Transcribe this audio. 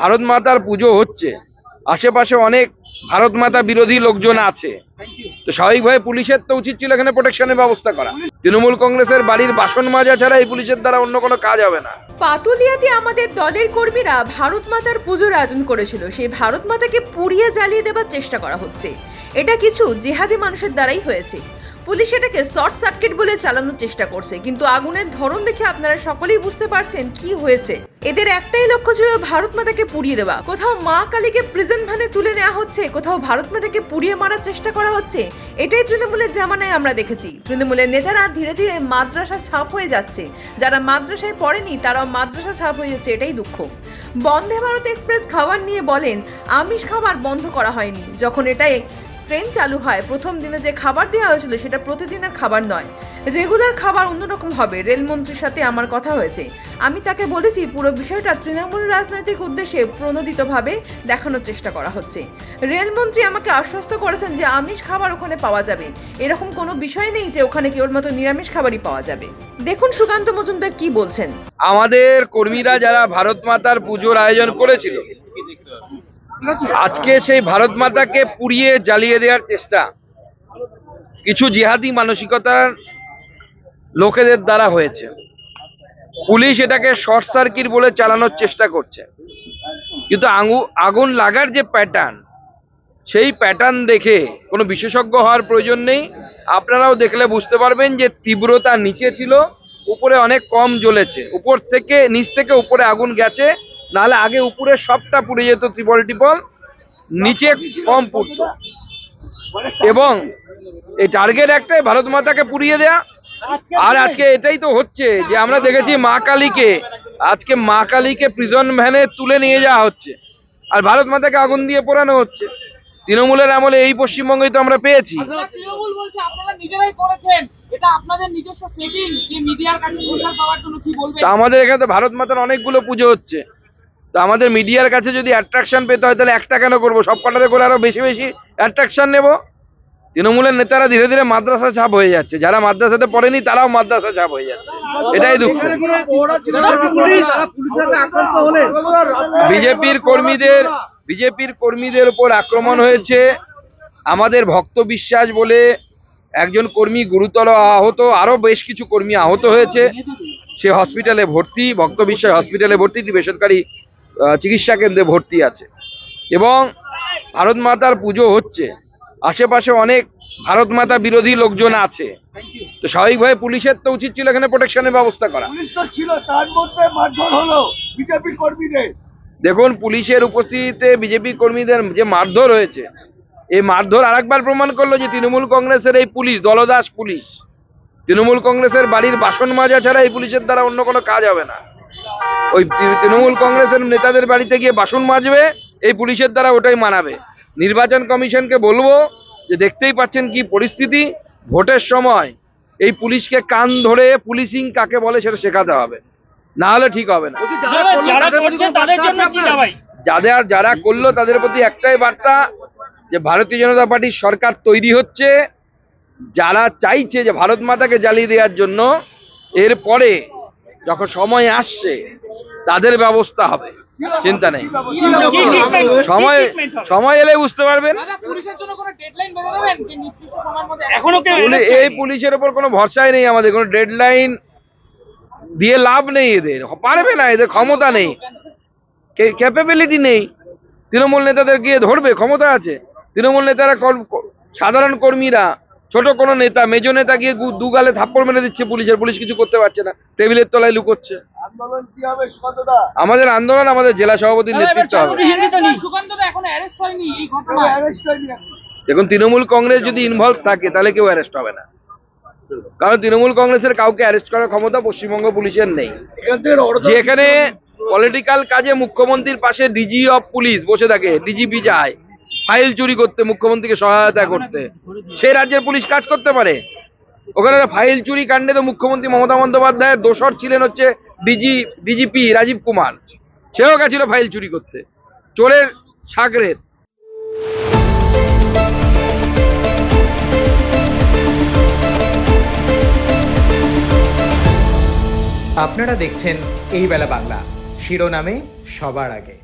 ভারত মাতার পুজো হচ্ছে। আশেপাশে অনেক ভারত মাতা বিরোধী লোকজন আছে। তো স্বাভাবিকভাবে পুলিশের তো উচিত ছিল এখানে প্রোটেকশনের ব্যবস্থা করা। তৃণমূল কংগ্রেসের বাড়ির বাসন মাজা ছাড়া এই পুলিশের দ্বারা অন্য কোনো কাজ হবে না। পাতুলিয়াতে আমাদের দলের কর্মীরা ভারত মাতার পুজোর আয়োজন করেছিল। সেই ভারত মাতাকে পুড়িয়ে জ্বালিয়ে দেবার চেষ্টা করা হচ্ছে। এটা কিছু জেহাদি মানুষের দ্বারাই হয়েছে। পুলিশ এটাকে শর্ট সার্কিট বলে চালানোর চেষ্টা করছে, কিন্তু আগুনের ধরন দেখে আপনারা সকলেই বুঝতে পারছেন কি হয়েছে। এদের একটাই লক্ষ্য ছিল ভারত মাতাকে পুড়িয়ে দেওয়া। কোথাও মা কালীকে প্রেজেন্ট ভ্যানে তুলে নেওয়া হচ্ছে, কোথাও ভারত মাতাকে পুড়িয়ে মারার চেষ্টা করা হচ্ছে, এটাই তৃণমূলের জামানায় আমরা দেখেছি। তৃণমূলের নেতারা ধীরে ধীরে মাদ্রাসা ছাপ হয়ে যাচ্ছে। যারা মাদ্রাসায় পড়েনি, তারাও মাদ্রাসা ছাপ হয়ে যাচ্ছে, এটাই দুঃখ। বন্দে ভারত এক্সপ্রেস খাবার নিয়ে বলেন, আমিষ খাবার বন্ধ করা হয়নি। যখন এটাই ট্রেন চালু হয়। প্রথম দিনে যে খাবার দেওয়া হয়েছিল সেটা প্রতিদিনের খাবার নয়। রেগুলার খাবার অন্যরকম হবে, রেলমন্ত্রীর সাথে আমার কথা হয়েছে। আমি তাকে বলেছি, পুরো বিষয়টা তৃণমূল রাজনৈতিক উদ্দেশ্যে প্রণোদিতভাবে দেখানোর চেষ্টা করা হচ্ছে। রেলমন্ত্রী আমাকে আশ্বস্ত করেছেন যে আমিষ খাবার ওখানে পাওয়া যাবে। এরকম কোনো বিষয় নেই যে ওখানে কেবলমাত্র নিরামিষ খাবারই পাওয়া যাবে। দেখুন সুকান্ত মজুমদার কি বলছেন। আমাদের কর্মীরা যারা ভারত মাতার পুজোর আয়োজন করেছিল আজকে সেই ভারত মাতাকে পুড়িয়ে জ্বালিয়ে দেওয়ার চেষ্টা। কিছু জিহাদি মানসিকতার লোকেদের দ্বারা হয়েছে। পুলিশ এটাকে শর্ট সার্কিট বলে চালানোর চেষ্টা করছে। কিন্তু আগুন লাগার যে প্যাটার্ন সেই প্যাটার্ন দেখে কোনো বিশেষজ্ঞ হওয়ার প্রয়োজন নেই। আপনারাও দেখলে বুঝতে পারবেন যে তীব্রতা নিচে ছিল, উপরে অনেক কম জ্বলেছে। উপর থেকে, নিচ থেকে উপরে আগুন গেছে। নাহলে আগে উপরে সবটা পুড়ে যেত ত্রিপল টিপল নিচে কম পুড়ত। এবং এই টার্গেট একটাই ভারত মাতাকে পুড়িয়ে দেয়া। আর আজকে এটাই তো হচ্ছে যে আমরা দেখেছি মা কালীকে আজকে মা কালীকে প্রিজন ভ্যানে তুলে নিয়ে যাওয়া হচ্ছে। আর ভারত মাতাকে আগুন দিয়ে পোড়ানো হচ্ছে। তৃণমূলের আমলে এই পশ্চিমবঙ্গই তো আমরা পেয়েছি। তা আমাদের এখানে তো ভারত মাতার অনেকগুলো পুজো হচ্ছে। তো আমাদের মিডিয়ার কাছে যদি অ্যাট্রাকশন পেতে হয়, তাহলে একটা কেন করব? সব কটাতে করে আরও বেশি বেশি অ্যাট্রাকশন নেব। তৃণমূলের নেতারা ধীরে ধীরে মাদ্রাসা ছাপ হয়ে যাচ্ছে। যারা মাদ্রাসাতে পড়েনি, তারাও মাদ্রাসা ছাপ হয়ে যাচ্ছে। এটাই দুঃখ। বিজেপির কর্মীদের বিজেপির কর্মীদের উপর আক্রমণ হয়েছে। আমাদের ভক্ত বিশ্বাস বলে একজন কর্মী গুরুতর আহত, আরও বেশ কিছু কর্মী আহত হয়েছে। সে হসপিটালে ভর্তি, ভক্ত বিশ্বাস হসপিটালে ভর্তি। বেসরকারি চিকিৎসা কেন্দ্রে ভর্তি আছে। এবং ভারত মাতার পুজো হচ্ছে। আশেপাশে অনেক ভারত মাতা বিরোধী লোকজন আছে। তো স্বাভাবিকভাবে পুলিশের তো উচিত ছিল এখানে প্রোটেকশনের ব্যবস্থা করা। পুলিশ তো ছিল তার মধ্যে মারধর হলো বিজেপি কর্মীদের। দেখুন পুলিশের উপস্থিতিতে বিজেপি কর্মীদের যে মারধর হয়েছে এই মারধর আরেকবার প্রমাণ করল যে তৃণমূল কংগ্রেসের এই পুলিশ দলদাস পুলিশ। তৃণমূল কংগ্রেসের বাড়ির বাসন মাজা ছাড়া এই পুলিশের দ্বারা অন্য কোনো কাজ হবে না। ওই তৃ- তৃণমূল কংগ্রেসের নেতাদের বাড়িতে গিয়ে বাসন মাজবে এই পুলিশের দ্বারা ওটাই মানাবে। নির্বাচন কমিশনকে বলব যে দেখতেই পাচ্ছেন কি পরিস্থিতি ভোটের সময় এই পুলিশকে কান ধরে পুলিশিং কাকে বলে সেটা শেখাতে হবে। না হলে ঠিক হবে না। যারা করছে তাদের জন্য যাদের যারা করল তাদের প্রতি একটাই বার্তা যে ভারতীয় জনতা পার্টির সরকার তৈরি হচ্ছে যারা চাইছে যে ভারত মাতাকে জ্বালিয়ে দেওয়ার জন্য এরপরে যখন সময় আসছে তাদের ব্যবস্থা হবে। চিন্তা নেই। সময় সময় এলে বুঝতে পারবেন। এই পুলিশের ওপর কোনো ভরসাই নেই আমাদের। কোনো ডেডলাইন দিয়ে লাভ নেই এদের। পারবে না এদের ক্ষমতা নেই। ক্যাপাবিলিটি নেই। তৃণমূল নেতাদের গিয়ে ধরবে ক্ষমতা আছে। তৃণমূল নেতারা সাধারণ কর্মীরা ছোট কোনো নেতা মেজো নেতা গিয়ে দুগালে থাপ্পড় মেরে দিচ্ছে পুলিশের পুলিশ কিছু করতে পারছে না। টেবিলের তলায় লুকোচ্ছে। আন্দোলন কি হবে সুকান্তদা? আমাদের আন্দোলন আমাদের জেলা সভাপতির নেতৃত্ব হবে। সুকান্ত দা এখনও অ্যারেস্ট হয়নি এই ঘটনায়। অ্যারেস্ট হয়নি এখন। দেখুন তৃণমূল কংগ্রেস যদি ইনভলভ থাকে তাহলে কেউ অ্যারেস্ট হবে না। কারণ তৃণমূল কংগ্রেসের কাউকে অ্যারেস্ট করার ক্ষমতা পশ্চিমবঙ্গ পুলিশের নেই। যেখানে পলিটিক্যাল কাজে মুখ্যমন্ত্রীর পাশে ডিজি অফ পুলিশ বসে থাকে ডিজিপি যায়। ফাইল চুরি করতে মুখ্যমন্ত্রীকে সহায়তা করতে। সেই রাজ্যের পুলিশ কাজ করতে পারে? ওখানে ফাইল চুরি কাণ্ডে তো মুখ্যমন্ত্রী মমতা বন্দ্যোপাধ্যায়ের দোসর ছিলেন হচ্ছে ডিজি ডিজিপি রাজীব কুমার। সেও গেছিল ফাইল চুরি করতে। চোরের সাগরের। আপনারা দেখছেন এই বেলা বাংলা। শিরোনামে সবার আগে।